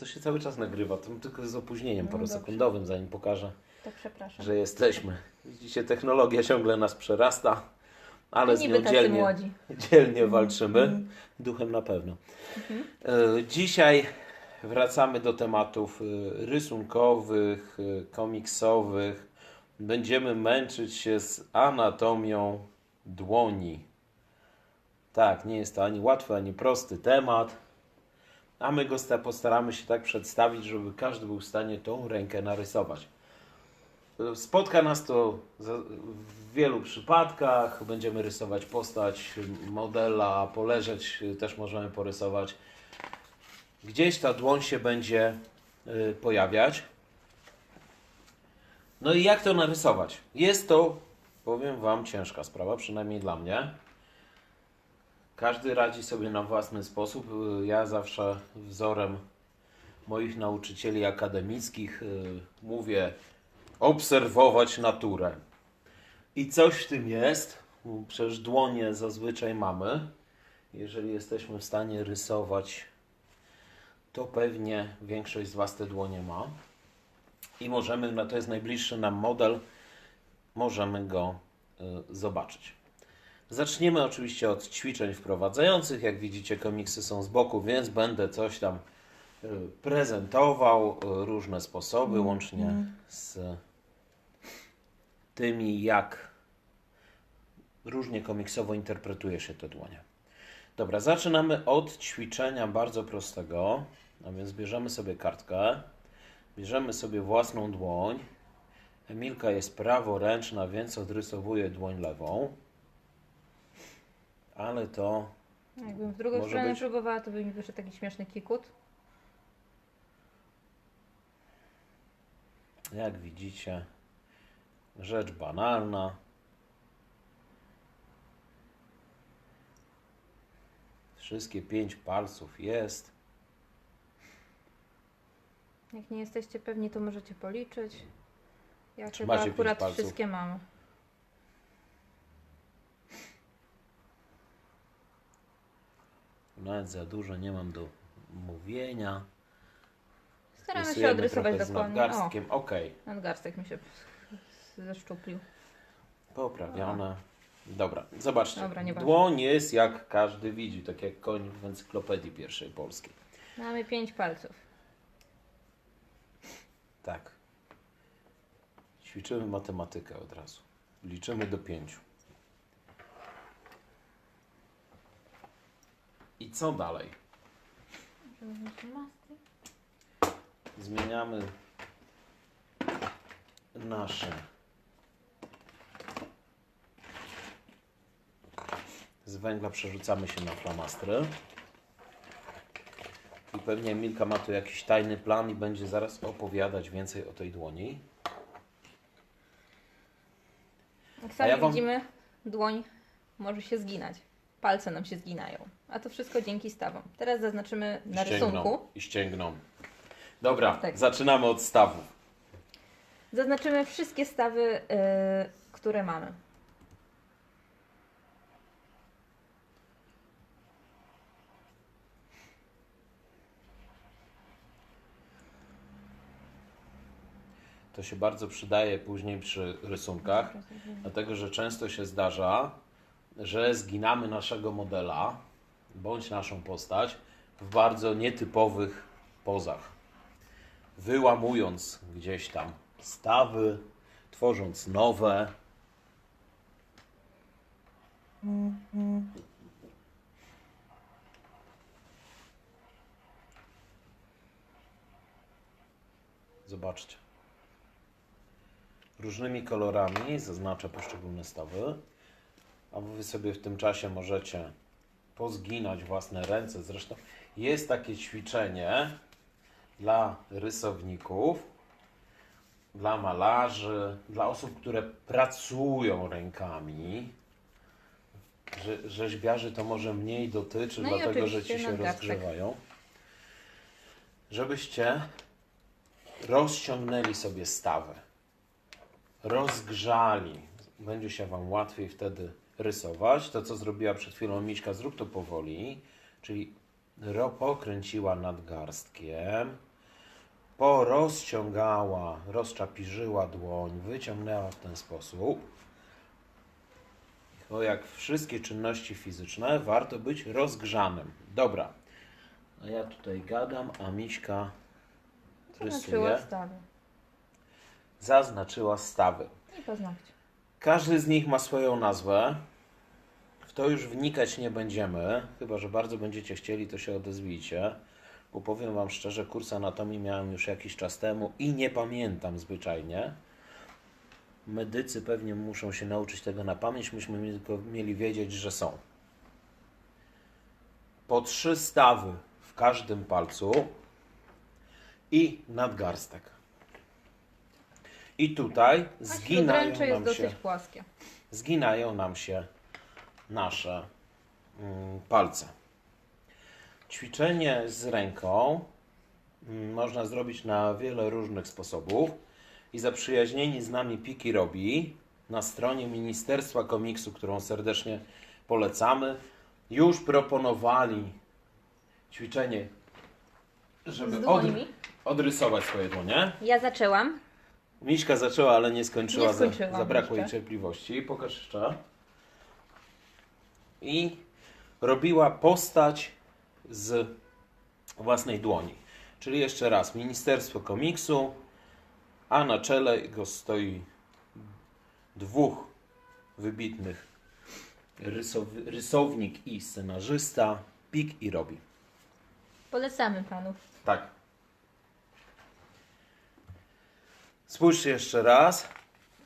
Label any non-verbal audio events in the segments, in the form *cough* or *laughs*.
To się cały czas nagrywa, to tylko z opóźnieniem No parosekundowym, zanim pokażę, To przepraszam. że jesteśmy. Widzicie, technologia ciągle nas przerasta, ale z nią dzielnie, dzielnie walczymy. Duchem na pewno. E, Dzisiaj wracamy do tematów e, rysunkowych, e, komiksowych. Będziemy męczyć się z anatomią dłoni. Tak, nie jest to ani łatwy, ani prosty temat, a my go sta- postaramy się tak przedstawić, żeby każdy był w stanie tą rękę narysować. Spotka nas to w wielu przypadkach. Będziemy rysować postać modela, poleżeć też możemy porysować. Gdzieś ta dłoń się będzie y, pojawiać. No i jak to narysować? Jest to, powiem Wam, ciężka sprawa, przynajmniej dla mnie. Każdy radzi sobie na własny sposób. Ja zawsze wzorem moich nauczycieli akademickich y, mówię obserwować naturę. I coś w tym jest. Przecież dłonie zazwyczaj mamy. Jeżeli jesteśmy w stanie rysować, to pewnie większość z Was te dłonie ma. I możemy, no to jest najbliższy nam model, możemy go y, zobaczyć. Zaczniemy oczywiście od ćwiczeń wprowadzających. Jak widzicie, komiksy są z boku, więc będę coś tam y, prezentował, y, różne sposoby, łącznie z tymi, jak różnie komiksowo interpretuje się te dłonie. Dobra, zaczynamy od ćwiczenia bardzo prostego. A więc bierzemy sobie kartkę, bierzemy sobie własną dłoń. Emilka jest praworęczna, więc odrysowuje dłoń lewą. Ale to Jakbym w drugą stronę być. próbowała, to by mi wyszedł taki śmieszny kikut. Jak widzicie, rzecz banalna. Wszystkie pięć palców jest. Jak nie jesteście pewni, to możecie policzyć. Ja Czy chyba akurat wszystkie mam. Nawet za dużo nie mam do mówienia. Staramy się Rysujemy odrysować trochę z dokładnie. O, nadgarstkiem. Okej, nadgarstek mi się zeszczuplił. poprawione. Dobra, zobaczcie. Dobra, nieważne. Dłoń jest jak każdy widzi, tak jak koń w encyklopedii pierwszej polskiej. Mamy pięć palców. Tak. Ćwiczymy matematykę od razu. Liczymy do pięciu. I co dalej? Zmieniamy nasze z węgla przerzucamy się na flamastry. I pewnie Milka ma tu jakiś tajny plan i będzie zaraz opowiadać więcej o tej dłoni. Jak sami ja wam- widzimy, dłoń może się zginać. Palce nam się zginają. A to wszystko dzięki stawom. Teraz zaznaczymy na ścięgną rysunku. I ścięgną. Dobra, Tak. zaczynamy od stawów. Zaznaczymy wszystkie stawy, yy, które mamy. To się bardzo przydaje później przy rysunkach, dlatego że często się zdarza, że zginamy naszego modela bądź naszą postać w bardzo nietypowych pozach. Wyłamując gdzieś tam stawy, tworząc nowe. Zobaczcie. Różnymi kolorami zaznaczę poszczególne stawy, a Wy sobie w tym czasie możecie pozginać własne ręce. Zresztą jest takie ćwiczenie dla rysowników, dla malarzy, dla osób, które pracują rękami. Rze- Rzeźbiarzy to może mniej dotyczy, No dlatego że ci się nadgarstek. rozgrzewają. Żebyście rozciągnęli sobie stawę, rozgrzali. Będzie się Wam łatwiej wtedy rysować. To, co zrobiła przed chwilą Miśka, zrób to powoli. Czyli pokręciła nadgarstkiem, porozciągała, rozczapirzyła dłoń, wyciągnęła w ten sposób. Bo jak wszystkie czynności fizyczne, warto być rozgrzanym. Dobra. A ja tutaj gadam, a Miśka Zaznaczyła rysuje. stawy. Zaznaczyła stawy. I paznokcie. Każdy z nich ma swoją nazwę. W to już wnikać nie będziemy, chyba że bardzo będziecie chcieli, to się odezwijcie. Bo powiem Wam szczerze, kurs anatomii miałem już jakiś czas temu i nie pamiętam zwyczajnie. Medycy pewnie muszą się nauczyć tego na pamięć, myśmy tylko mieli wiedzieć, że są. Po trzy stawy w każdym palcu i nadgarstek. I tutaj zginają jest nam się dosyć płaskie. zginają nam się nasze mm, palce. Ćwiczenie z ręką mm, można zrobić na wiele różnych sposobów i zaprzyjaźnieni z nami Piki robi na stronie Ministerstwa Komiksu, którą serdecznie polecamy, już proponowali ćwiczenie, żeby dłońmi. odrysować swoje dłonie. Ja zaczęłam. Miśka zaczęła, ale nie skończyła. Nie skończyłam zabrakło jej cierpliwości. Pokaż jeszcze. I robiła postać z własnej dłoni. Czyli jeszcze raz, Ministerstwo Komiksu, a na czele jego stoi dwóch wybitnych rysow- rysownik i scenarzysta, Pik i Robi. Polecamy panów. Tak. Spójrzcie jeszcze raz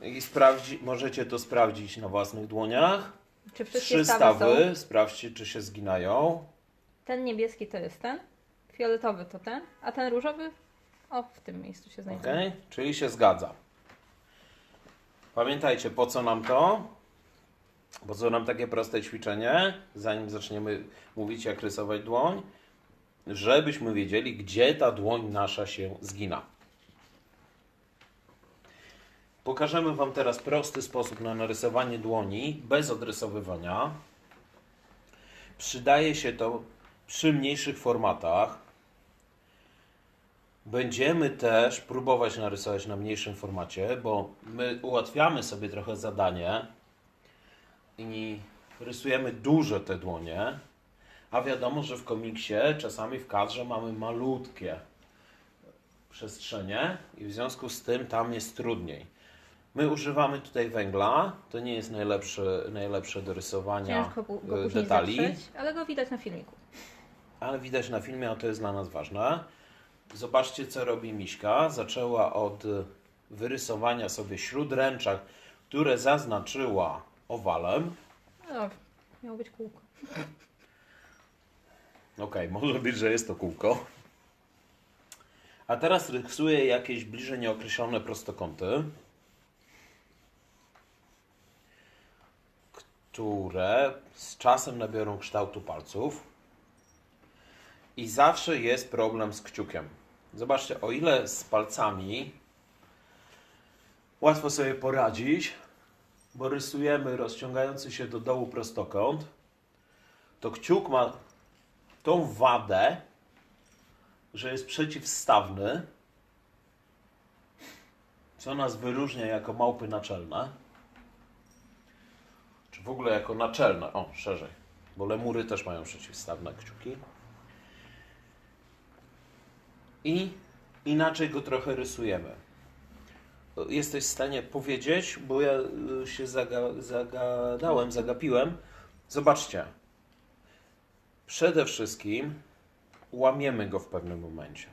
i sprawdzi, możecie to sprawdzić na własnych dłoniach. Czy wszystkie Trzy stawy, stawy, są? sprawdźcie czy się zginają. Ten niebieski to jest ten, fioletowy to ten, a ten różowy o w tym miejscu się znajduje. Ok? Czyli się zgadza. Pamiętajcie, po co nam to? Po co nam takie proste ćwiczenie, zanim zaczniemy mówić, jak rysować dłoń? Żebyśmy wiedzieli, gdzie ta dłoń nasza się zgina. Pokażemy Wam teraz prosty sposób na narysowanie dłoni bez odrysowywania. Przydaje się to przy mniejszych formatach. Będziemy też próbować narysować na mniejszym formacie, bo my ułatwiamy sobie trochę zadanie i rysujemy duże te dłonie, a wiadomo, że w komiksie czasami w kadrze mamy malutkie przestrzenie i w związku z tym tam jest trudniej. My używamy tutaj węgla, to nie jest najlepsze, najlepsze do rysowania Ciężko go e, później detali. zatrzeć, ale go widać na filmiku. Ale widać na filmie, a to jest dla nas ważne. Zobaczcie, co robi Miśka. Zaczęła od wyrysowania sobie śródręczach, które zaznaczyła owalem. No miało być kółko. *laughs* Okej, może być, że jest to kółko. A teraz rysuję jakieś bliżej nieokreślone prostokąty, które z czasem nabiorą kształtu palców. I zawsze jest problem z kciukiem. Zobaczcie, o ile z palcami łatwo sobie poradzić, bo rysujemy rozciągający się do dołu prostokąt, to kciuk ma tą wadę, że jest przeciwstawny, co nas wyróżnia jako małpy naczelne, w ogóle jako naczelne, o, szerzej, bo lemury też mają przeciwstawne kciuki. I inaczej go trochę rysujemy. Jesteś w stanie powiedzieć, bo ja y, się zaga- zagadałem, zagapiłem. Zobaczcie, Przede wszystkim łamiemy go w pewnym momencie.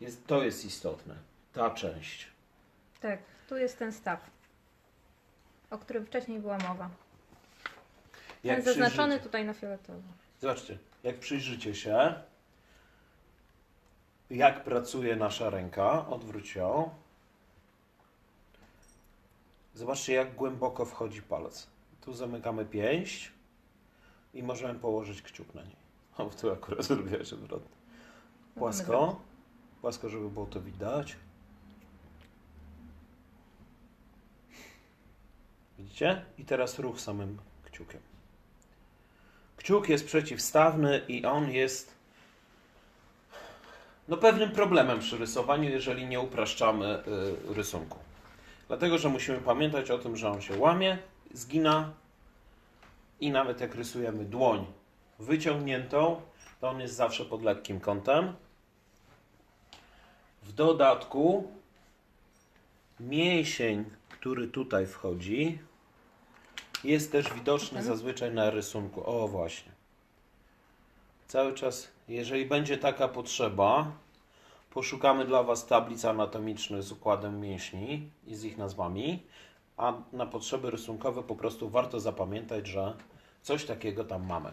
Jest, to jest istotne. Ta część. Tak, tu jest ten staw, o którym wcześniej była mowa. Jak Ten zaznaczony przyjrzycie, tutaj na fioletowo. zobaczcie, jak przyjrzycie się, jak pracuje nasza ręka, odwróć ją. Zobaczcie, jak głęboko wchodzi palec. Tu zamykamy pięść i możemy położyć kciuk na niej. *laughs* O, tu akurat *laughs* zrobiłaś odwrotnie. Płasko. Płasko, żeby było to widać. Widzicie? I teraz ruch samym kciukiem. Kciuk jest przeciwstawny i on jest no, pewnym problemem przy rysowaniu, jeżeli nie upraszczamy y, rysunku. Dlatego, że musimy pamiętać o tym, że on się łamie, zgina i nawet jak rysujemy dłoń wyciągniętą, to on jest zawsze pod lekkim kątem. W dodatku mięsień, który tutaj wchodzi, jest też widoczny zazwyczaj na rysunku. O, właśnie. Cały czas, jeżeli będzie taka potrzeba, poszukamy dla Was tablic anatomicznych z układem mięśni i z ich nazwami, a na potrzeby rysunkowe po prostu warto zapamiętać, że coś takiego tam mamy.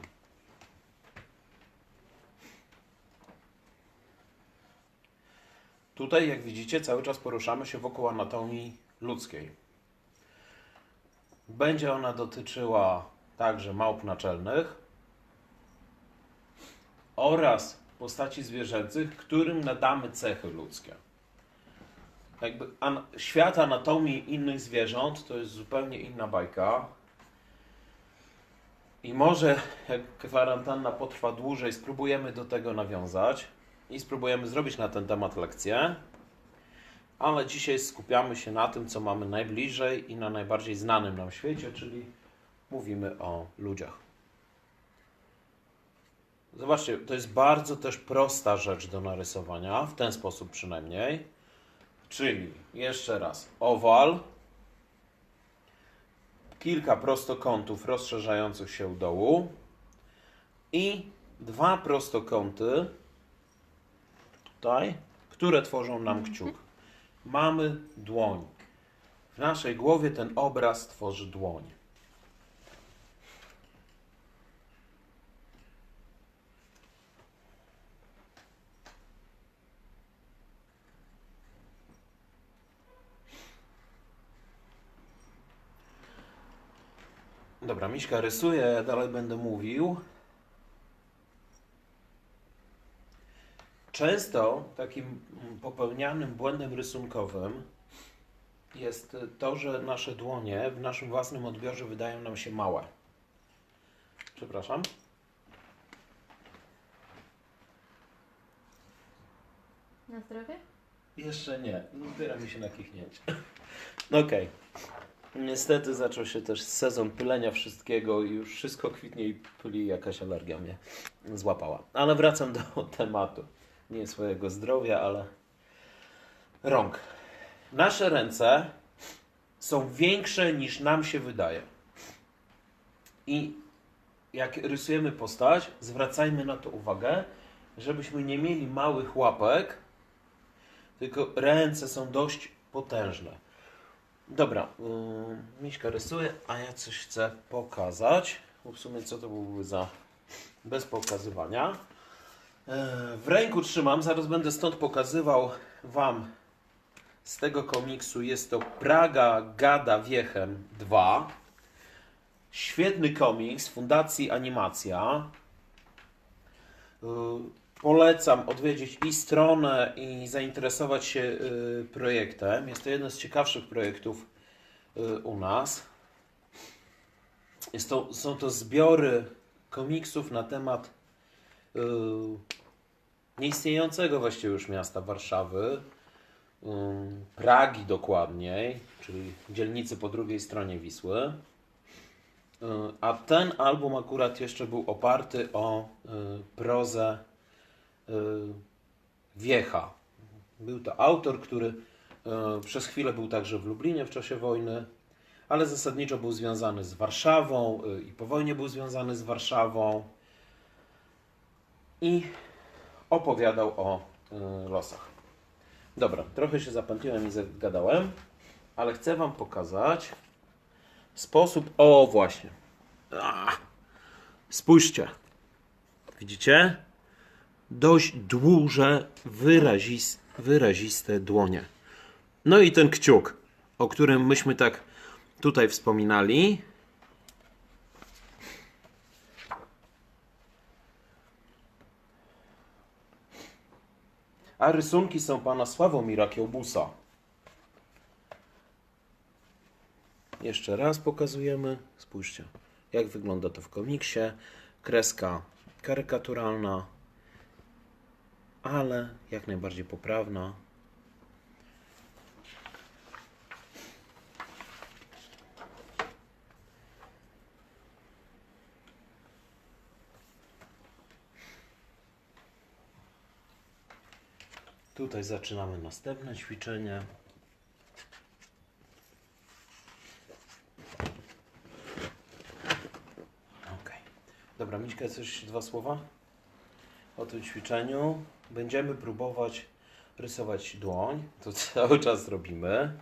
Tutaj, jak widzicie, cały czas poruszamy się wokół anatomii ludzkiej. Będzie ona dotyczyła także małp naczelnych oraz postaci zwierzęcych, którym nadamy cechy ludzkie. Jakby an- świat anatomii innych zwierząt to jest zupełnie inna bajka. I może jak kwarantanna potrwa dłużej, spróbujemy do tego nawiązać i spróbujemy zrobić na ten temat lekcję. Ale dzisiaj skupiamy się na tym, co mamy najbliżej i na najbardziej znanym nam świecie, czyli mówimy o ludziach. Zobaczcie, to jest bardzo też prosta rzecz do narysowania, w ten sposób przynajmniej. Czyli jeszcze raz, owal, kilka prostokątów rozszerzających się u dołu i dwa prostokąty tutaj, które tworzą nam kciuk. Mamy dłoń. W naszej głowie ten obraz tworzy dłoń. Dobra, Miśka rysuje, ja dalej będę mówił. Często takim popełnianym błędem rysunkowym jest to, że nasze dłonie w naszym własnym odbiorze wydają nam się małe. Przepraszam. Na zdrowie? Jeszcze nie. Zbiera mi się na kichnięcie. *laughs* Okej. Niestety zaczął się też sezon pylenia wszystkiego i już wszystko kwitnie i pyli jakaś alergia mnie złapała. Ale wracam do tematu. Nie swojego zdrowia, ale rąk. Nasze ręce są większe niż nam się wydaje. I jak rysujemy postać, zwracajmy na to uwagę, żebyśmy nie mieli małych łapek, tylko ręce są dość potężne. Dobra, yy, Miśka rysuje, a ja coś chcę pokazać. Bo w sumie co to byłby za bez pokazywania. Yy, w ręku trzymam, zaraz będę stąd pokazywał Wam z tego komiksu. Jest to Praga Gada Wiechem 2. Świetny komiks Fundacji Animacja. Yy, Polecam odwiedzić i stronę i zainteresować się y, projektem. Jest to jeden z ciekawszych projektów u nas. Jest to, są to zbiory komiksów na temat nieistniejącego właściwie już miasta Warszawy, y, Pragi dokładniej, czyli dzielnicy po drugiej stronie Wisły. Y, A ten album akurat jeszcze był oparty o y, prozę y, Wiecha. Był to autor, który przez chwilę był także w Lublinie w czasie wojny, ale zasadniczo był związany z Warszawą i po wojnie był związany z Warszawą i opowiadał o y, losach. Dobra, trochę się zapętliłem i zagadałem, ale chcę Wam pokazać sposób. O, właśnie. Spójrzcie. Widzicie? Dość duże, wyrazis, wyraziste dłonie. No i ten kciuk, o którym myśmy tak tutaj wspominali. A rysunki są pana Sławomira Kiełbusa. Jeszcze raz pokazujemy. Spójrzcie, jak wygląda to w komiksie. kreska karykaturalna, ale jak najbardziej poprawna. Tutaj zaczynamy następne ćwiczenie. Ok. Dobra, Miśka, coś, dwa słowa o tym ćwiczeniu. Będziemy próbować rysować dłoń. To *laughs* cały czas robimy.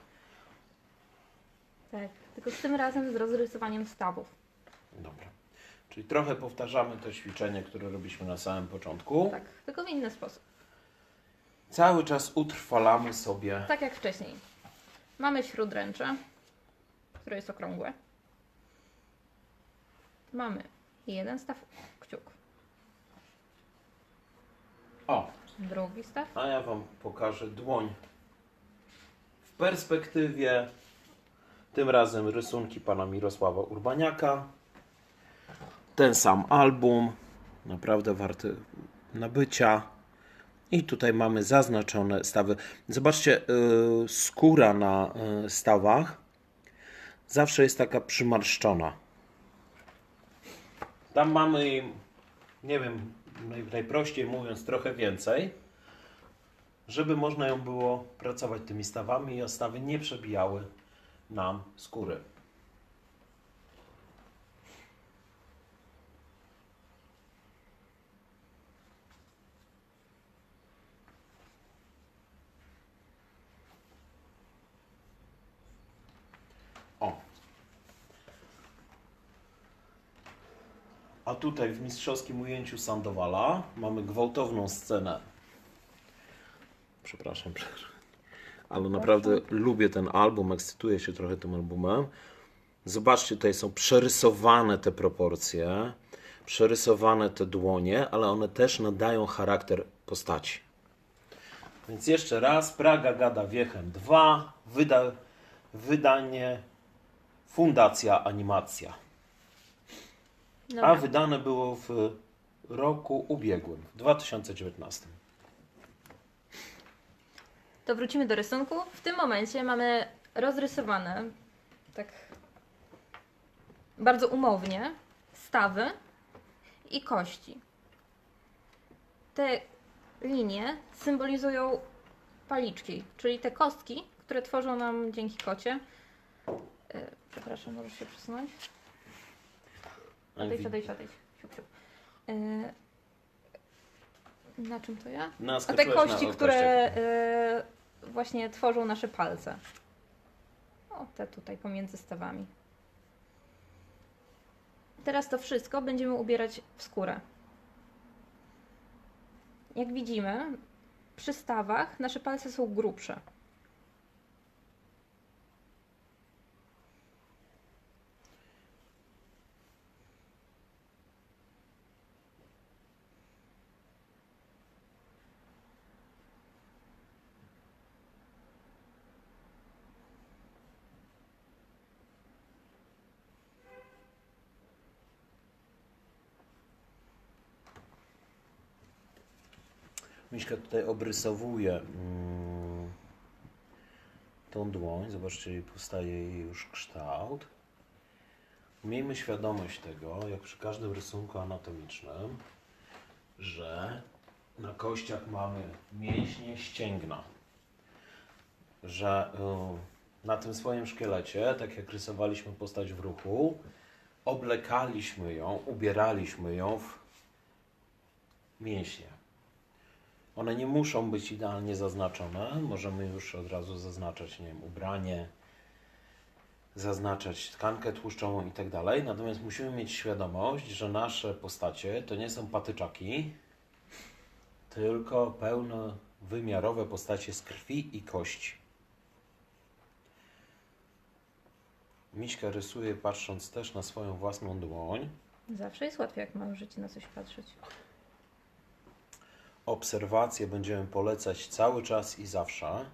Tak, tylko z tym razem z rozrysowaniem stawów. Dobra. Czyli trochę powtarzamy to ćwiczenie, które robiliśmy na samym początku. Tak, tylko w inny sposób. Cały czas utrwalamy sobie. Tak jak wcześniej. Mamy śródręcze, które jest okrągłe. Mamy jeden staw kciuk, O, drugi staw, a ja Wam pokażę dłoń w perspektywie. Tym razem rysunki pana Mirosława Urbaniaka. Ten sam album, naprawdę warty nabycia. I tutaj mamy zaznaczone stawy. Zobaczcie, yy, skóra na yy, stawach zawsze jest taka przymarszczona. Tam mamy, nie wiem, naj, najprościej mówiąc, trochę więcej, żeby można ją było pracować tymi stawami i stawy nie przebijały nam skóry. O. A tutaj w mistrzowskim ujęciu Sandowala mamy gwałtowną scenę. Przepraszam, przepraszam. Ale naprawdę lubię ten album, ekscytuję się trochę tym albumem. Zobaczcie, tutaj są przerysowane te proporcje, przerysowane te dłonie, ale one też nadają charakter postaci. Więc jeszcze raz, Praga Gada Wiechem 2, wyda, wydanie Fundacja Animacja. A Dobra. wydane było w roku ubiegłym, w 2019. To wrócimy do rysunku. W tym momencie mamy rozrysowane, tak bardzo umownie, stawy i kości. Te linie symbolizują paliczki, czyli te kostki, które tworzą nam dzięki kocie. E, Przepraszam, możesz się przesunąć? Odejdź, odejdź, odejdź. Siup, siup. E, Na czym to ja? A te na kości, o które y, właśnie tworzą nasze palce. O, te tutaj pomiędzy stawami. Teraz to wszystko będziemy ubierać w skórę. Jak widzimy, przy stawach nasze palce są grubsze. Miśka tutaj obrysowuje mm, tą dłoń. Zobaczcie, powstaje jej już kształt. Miejmy świadomość tego, jak przy każdym rysunku anatomicznym, że na kościach mamy mięśnie ścięgna. Że y, na tym swoim szkielecie, tak jak rysowaliśmy postać w ruchu, oblekaliśmy ją, ubieraliśmy ją w mięśnie. One nie muszą być idealnie zaznaczone. Możemy już od razu zaznaczać, nie wiem, ubranie, zaznaczać tkankę tłuszczową i tak dalej. Natomiast musimy mieć świadomość, że nasze postacie to nie są patyczaki, tylko pełnowymiarowe postacie z krwi i kości. Miśka rysuje patrząc też na swoją własną dłoń. Zawsze jest łatwiej, jak możecie na coś patrzeć. Obserwacje będziemy polecać cały czas i zawsze.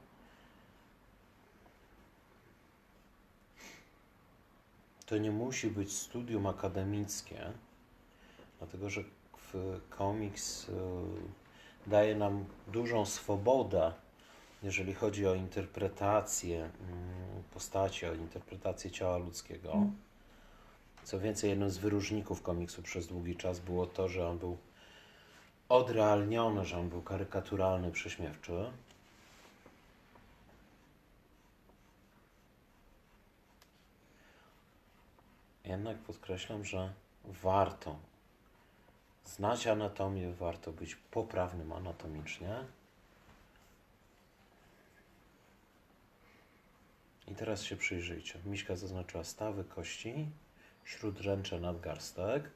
To nie musi być studium akademickie. Dlatego, że w komiks y, daje nam dużą swobodę, jeżeli chodzi o interpretację mm, postaci, o interpretację ciała ludzkiego. Co więcej, jednym z wyróżników komiksu przez długi czas było to, że on był odrealniony, że on był karykaturalny, prześmiewczy. Jednak podkreślam, że warto znać anatomię, warto być poprawnym anatomicznie. I teraz się przyjrzyjcie. Miśka zaznaczyła stawy kości, śródręcze nadgarstek,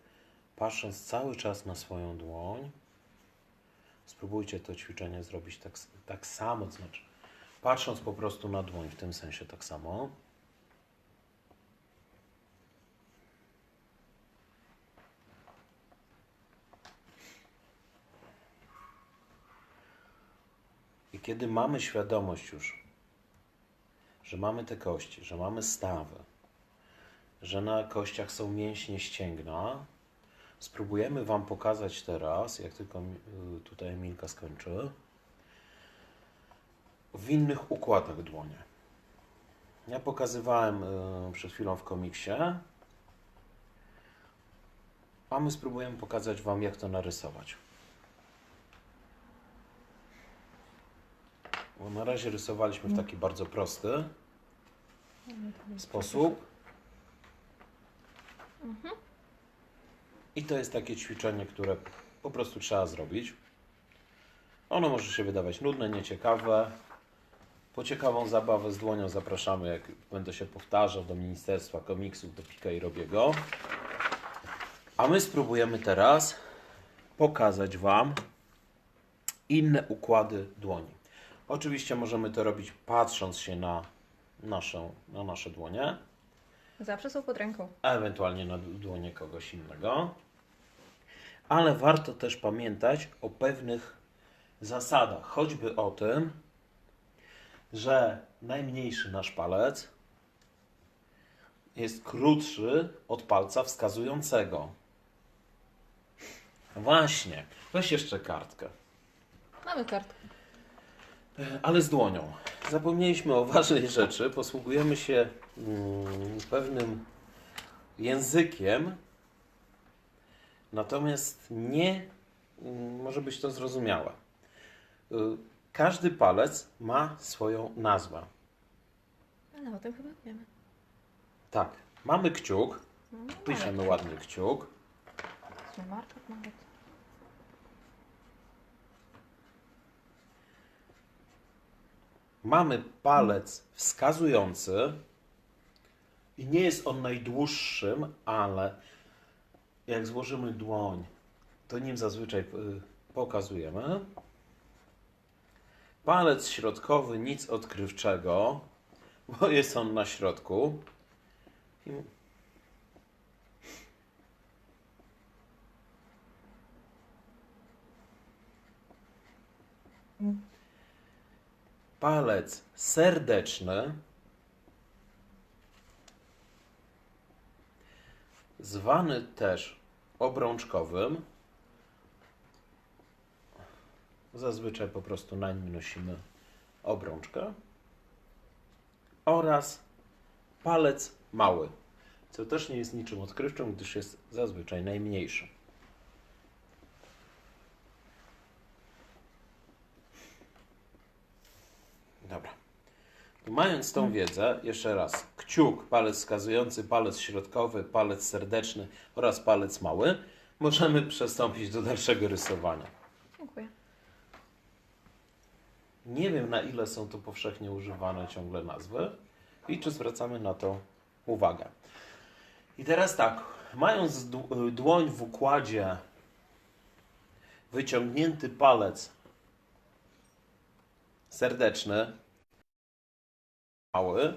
patrząc cały czas na swoją dłoń. Spróbujcie to ćwiczenie zrobić tak, tak samo, znaczy patrząc po prostu na dłoń, w tym sensie tak samo. I kiedy mamy świadomość już, że mamy te kości, że mamy stawy, że na kościach są mięśnie ścięgna, spróbujemy Wam pokazać teraz, jak tylko y, tutaj Emilka skończy, w innych układach dłonie. Ja pokazywałem y, przed chwilą w komiksie, a my spróbujemy pokazać Wam, jak to narysować. Bo na razie rysowaliśmy w taki bardzo prosty sposób. I to jest takie ćwiczenie, które po prostu trzeba zrobić. Ono może się wydawać nudne, nieciekawe. Po ciekawą zabawę z dłonią zapraszamy, jak będę się powtarzał, do Ministerstwa Komiksów, do Pika i Robiego. A my spróbujemy teraz pokazać Wam inne układy dłoni. Oczywiście możemy to robić patrząc się na, naszą, na nasze dłonie, Zawsze są pod ręką. a ewentualnie na dłonie kogoś innego. Ale warto też pamiętać o pewnych zasadach, choćby o tym, że najmniejszy nasz palec jest krótszy od palca wskazującego. Właśnie, weź jeszcze kartkę. Mamy kartkę. Ale z dłonią. Zapomnieliśmy o ważnej rzeczy. Posługujemy się mm, pewnym językiem, natomiast nie może być to zrozumiałe. Y, Każdy palec ma swoją nazwę. Ale o tym chyba wiemy. Tak, mamy kciuk, No, piszemy ładnie kciuk. nawet. Mamy palec wskazujący i nie jest on najdłuższym, ale jak złożymy dłoń, to nim zazwyczaj y, pokazujemy. Palec środkowy, nic odkrywczego, bo *laughs* jest on na środku. Palec serdeczny, zwany też obrączkowym. Zazwyczaj po prostu na nim nosimy obrączkę. Oraz palec mały, co też nie jest niczym odkrywczym, gdyż jest zazwyczaj najmniejszy. Dobra. Mając tą wiedzę, jeszcze raz, kciuk, palec wskazujący, palec środkowy, palec serdeczny oraz palec mały, możemy przystąpić do dalszego rysowania. Dziękuję. Nie wiem, na ile są to powszechnie używane ciągle nazwy i czy zwracamy na to uwagę. I teraz tak, mając dł- dłoń w układzie, wyciągnięty palec serdeczny, mały,